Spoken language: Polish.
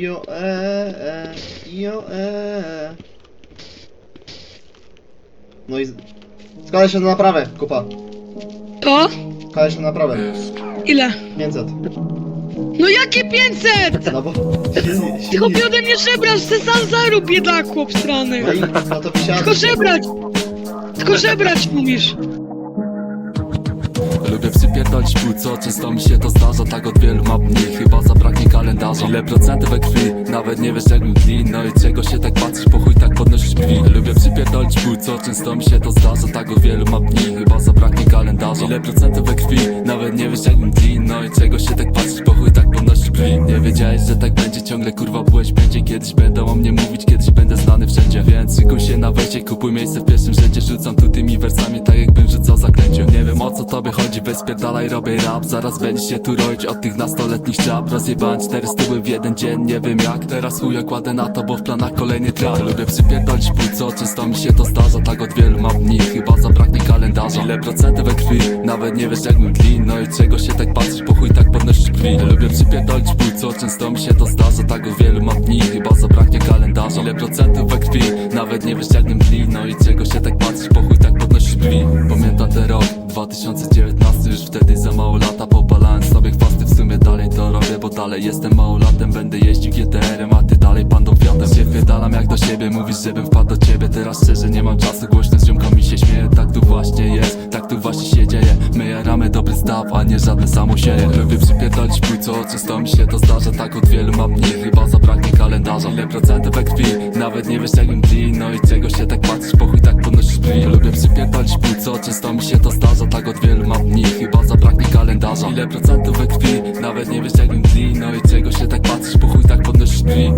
Jo e, e, jo e. No i... Składaj się na naprawę, kupa. To? Składaj się na naprawę. Ile? 500. No jakie 500? No bo... Ty silni- chłopie ode mnie żebrasz, se sam zarób biedaku obstrany. No i no to wysiadł. Tylko żebrać! Tylko żebrać umiesz. Lubię przypierdolić pół, co często mi się to zdarza Tak od wielu map dni, chyba zabraknie kalendarza. Ile procentów we krwi, nawet nie wiesz jak mi dni No i czego się tak patrzysz, po chuj tak podnosisz brwi. Lubię przypierdolić pół, co często mi się to zdarza Tak od wielu map dni, chyba zabraknie kalendarza. Ile procentów we krwi, nawet nie wiesz jak mi dni No i czego się tak patrzysz, po chuj tak podnosisz brwi. Nie wiedziałeś, że tak będzie, ciągle kurwa byłeś będzie Kiedyś będą o mnie mówić, kiedyś będę znany wszędzie. Więc szykuj się na wejście, kupuj miejsce w pierwszym rzędzie. Rzucam tu tymi wersami, tak jakbym rzucał zaklęcie Nie wiem o co tobie chodzi, weź spierdalaj, robię rap. Zaraz będzie się tu roić od tych nastoletnich czap. Rozjebałem cztery stóły w jeden dzień, nie wiem jak. Teraz chuja kładę na to, bo w planach kolejny trap Lubię przypierdolić pół, co często mi się to zdarza. Tak od wielu mam dni, chyba zabraknie kalendarza. Ile procentów we krwi, nawet nie wiesz jak mi dli No i czego się tak patrzysz, po chuj tak podnosisz brwi Lubię przypierdolić pół, co często mi się to zdarza. Tak od wielu mam dni, chyba zabraknie kalendarza. Ile procentów we krwi, nawet nie wiesz jak dli No i czego się tak patrzysz, po chuj tak podnosisz brwi. Pamiętam ten rok, 2019 Już wtedy za mało lata. Popalałem sobie chwasty. W sumie dalej to robię, bo dalej jestem małolatem. Będę jeździł GTR-em, a ty dalej pandą Fiatem Się wpierdalam jak do siebie, mówisz żebym wpadł do ciebie. Teraz szczerze nie mam czasu, głośno z ziomkami się śmieję Tak tu właśnie jest, tak tu właśnie się dzieje. My jaramy dobry staw, a nie żadne samosieje Lubię przypierdolić pół, co często mi się to zdarza. Tak od wielu mam dni, Ile procentów we krwi, nawet nie wiesz jak im dni No i czego się tak patrzysz, po chuj tak podnosisz brwi. Lubię przypierdolić pół, co często mi się to zdarza. Tak od wielu mam dni, chyba zabraknie kalendarza. Ile procentów we krwi, nawet nie wiesz jak im dni No i czego się tak patrzysz, po chuj tak podnosisz brwi